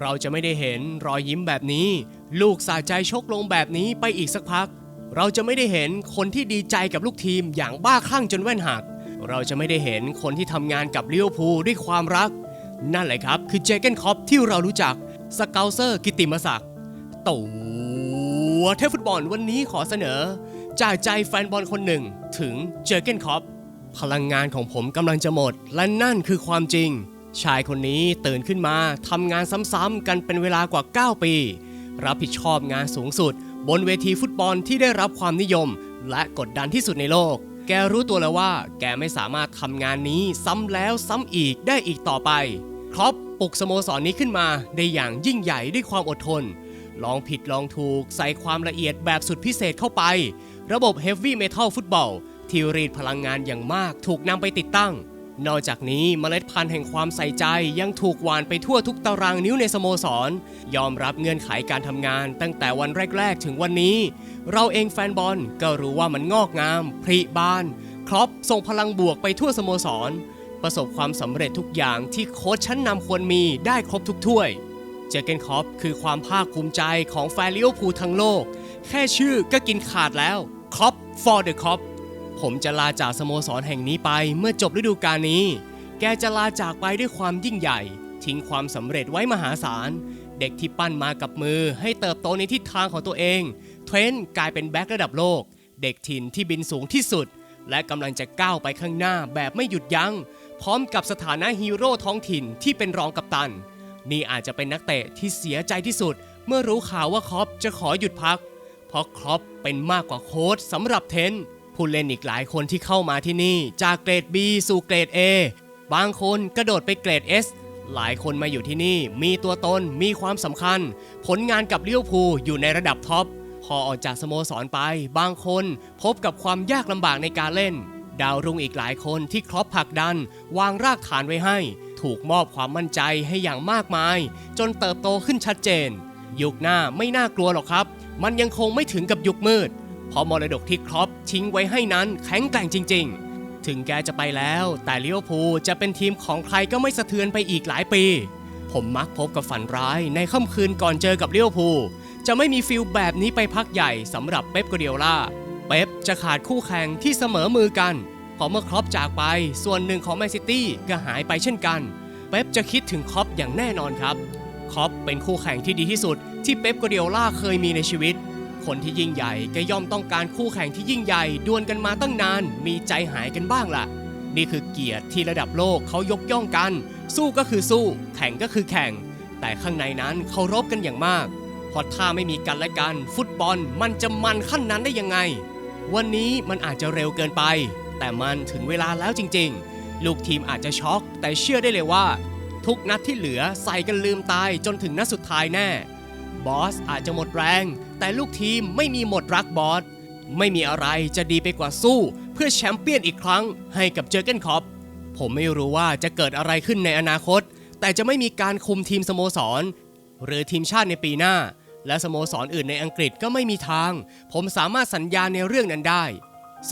เราจะไม่ได้เห็นรอยยิ้มแบบนี้ ลูกสาใจชกลงแบบนี้ไปอีกสักพัก เราจะไม่ได้เห็นคนที่ดีใจกับลูกทีมอย่างบ้าคลั่งจนแว่นหัก เราจะไม่ได้เห็นคนที่ทำงานกับลิเวอร์พูลด้วยความรัก นั่นแหละครับคือเจเกนคอปที่เรารู้จักสเกลเซอร์กิตติมศักดิ์ตัวเทพฟุตบอลวันนี้ขอเสนอ จากใจแฟนบอลคนหนึ่งถึงเจเกนคอปพลังงานของผมกำลังจะหมด และนั่นคือความจริง ชายคนนี้ตื่นขึ้นมาทำงานซ้ำๆกันเป็นเวลากว่า 9 ปี รับผิดชอบงานสูงสุด บนเวทีฟุตบอลที่ได้รับความนิยม และกดดันที่สุดในโลก แกรู้ตัวแล้วว่า แกไม่สามารถทำงานนี้ซ้ำแล้วซ้ำอีกได้อีกต่อไปครอปปลุกสโมสรนนี้ขึ้นมาได้อย่างยิ่งใหญ่ด้วยความอดทน ลองผิดลองถูกใส่ความละเอียดแบบสุดพิเศษเข้าไป ระบบ Heavy Metal ฟุตบอลที่รีดพลังงานอย่างมากถูกนำไปติดตั้ง นอกจากนี้เมล็ดพันธุ์แห่งความใส่ใจยังถูกหวานไปทั่วทุกตารางนิ้วในสโมสร ยอมรับเงื่อนไขการทำงาน ตั้งแต่วันแรก ๆ ถึงวันนี้ เราเองแฟนบอลก็รู้ว่ามันงอกงาม พริบาน ครอปส่งพลังบวกไปทั่วสโมสร ประสบความสำเร็จทุกอย่างที่โค้ชชั้นนำควรมีได้ครบทุกถ้วย เจอเกนคอปคือความภาคภูมิใจของแฟนลิเวอร์พูลทั้งโลก แค่ชื่อก็กินขาดแล้วคอป for the cop ผมจะลาจากสโมสรแห่งนี้ไปเมื่อจบฤดูกาลนี้ แกจะลาจากไปด้วยความยิ่งใหญ่ ทิ้งความสำเร็จไว้มหาศาล เด็กที่ปั้นมากับมือให้เติบโตในทิศทางของตัวเอง เทรนต์กลายเป็นแบ็คระดับโลก เด็กถิ่นที่บินสูงที่สุด และกำลังจะก้าวไปข้างหน้าแบบไม่หยุดยัง้ง พร้อมกับสถานะฮีโร่ท้องถิ่นที่เป็นรองกัปตัน นี่อาจจะเป็นนักเตะที่เสียใจที่สุด เมื่อรู้ข่าวว่าครอปจะขอหยุดพัก เพราะครอปเป็นมากกว่าโค้ชสำหรับเทน ผู้เล่นอีกหลายคนที่เข้ามาที่นี่ จากเกรด B สู่เกรด A บางคนกระโดดไปเกรด S หลายคนมาอยู่ที่นี่ มีตัวตนมีความสำคัญ ผลงานกับเลี้ยวภูอยู่ในระดับท็อปพอออกจากสโมสรไป บางคนพบกับความยากลำบากในการเล่น ดาวรุ่งอีกหลายคนที่ครอปผลักดัน วางรากฐานไว้ให้ ถูกมอบความมั่นใจให้อย่างมากมาย จนเติบโตขึ้นชัดเจน ยุคหน้าไม่น่ากลัวหรอกครับ มันยังคงไม่ถึงกับยุคมืด เพราะมรดกที่ครอปทิ้งไว้ให้นั้นแข็งแกร่งจริง ๆ ถึงแกจะไปแล้ว แต่ลิเวอร์พูลจะเป็นทีมของใครก็ไม่สะเทือนไปอีกหลายปี ผมมักพบกับฝันร้ายในค่ำคืนก่อนเจอกับลิเวอร์พูลจะไม่มีฟิลแบบนี้ไปพักใหญ่สำหรับเป๊ปกเดียล่าเป๊ปจะขาดคู่แข่งที่เสมอมือกันพอเมื่อครอปจากไปส่วนหนึ่งของแมนซิตี้ก็หายไปเช่นกัน เป๊ปจะคิดถึงครอปอย่างแน่นอนครับครอปเป็นคู่แข่งที่ดีที่สุดที่เป๊ปกเดียล่าเคยมีในชีวิต คนที่ยิ่งใหญ่ก็ย่อมต้องการคู่แข่งที่ยิ่งใหญ่ดวลกันมาตั้งนาน มีใจหายกันบ้างล่ะ นี่คือเกียรติที่ระดับโลกเขายกย่องกัน สู้ก็คือสู้ แข่งก็คือแข่ง แต่ข้างในนั้นเคารพกันอย่างมากเพราะถ้าไม่มีกันและกัน ฟุตบอลมันจะมันขั้นนั้นได้ยังไง วันนี้มันอาจจะเร็วเกินไป แต่มันถึงเวลาแล้วจริง ๆ ลูกทีมอาจจะช็อก แต่เชื่อได้เลยว่า ทุกนัดที่เหลือใส่กันลืมตายจนถึงนัดสุดท้ายแน่ บอสอาจจะหมดแรง แต่ลูกทีมไม่มีหมดรักบอส ไม่มีอะไรจะดีไปกว่าสู้ เพื่อแชมเปี้ยนอีกครั้งให้กับเจอเกนคอปผมไม่รู้ว่าจะเกิดอะไรขึ้นในอนาคต แต่จะไม่มีการคุมทีมสโมสร หรือทีมชาติในปีหน้า และสโมสรออื่นในอังกฤษก็ไม่มีทาง ผมสามารถสัญญาในเรื่องนั้นได้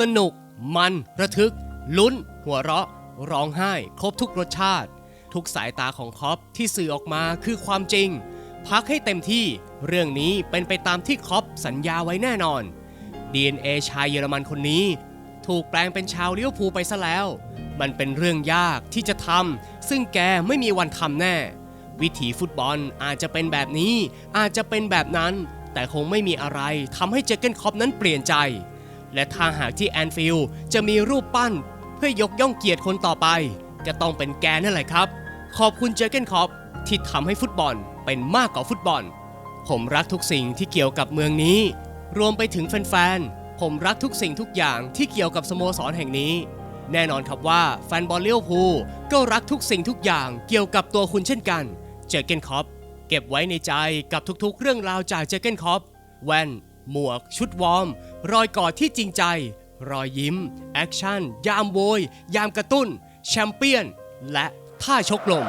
สนุก มัน ระทึก ลุ้น หัวเราะ ร้องไห้ ครบทุกรสชาติ ทุกสายตาของคอปที่สื่อออกมาคือความจริง พักให้เต็มที่เรื่องนี้เป็นไปตามที่คอปสัญญาไว้แน่นอน DNA ชายเยอรมันคนนี้ ถูกแปลงเป็นชาวเลิเวอร์พูไปซะแล้ว มันเป็นเรื่องยากที่จะทำซึ่งแกไม่มีวันทำแน่ วิถีฟุตบอลอาจจะเป็นแบบนี้ อาจจะเป็นแบบนั้น แต่คงไม่มีอะไรทำให้เจเกนคอปนั้นเปลี่ยนใจ และถ้าหากที่แอนฟิลจะมีรูปปั้น เพื่อยกย่องเกียรติคนต่อไป ก็ต้องเป็นแกนั่นแหละครับ ขอบคุณเจเกนคอปที่ทำให้ฟุตบอล เป็นมากกว่าฟุตบอล ผมรักทุกสิ่งที่เกี่ยวกับเมืองนี้ รวมไปถึงแฟนๆ ผมรักทุกสิ่งทุกอย่างที่เกี่ยวกับสโมสรแห่งนี้ แน่นอนครับว่าแฟนบอลเลี้ยวภูก็รักทุกสิ่งทุกอย่างเกี่ยวกับตัวคุณเช่นกัน เจอเกนคอปเก็บไว้ในใจกับทุกๆ เรื่องราวจากเจอเกนคอปแว่น หมวก ชุดวอร์ม รอยกอดที่จริงใจ รอยยิ้ม แอคชั่น ยามโวย ยามกระตุ้น แชมเปี้ยน และท่าชกลม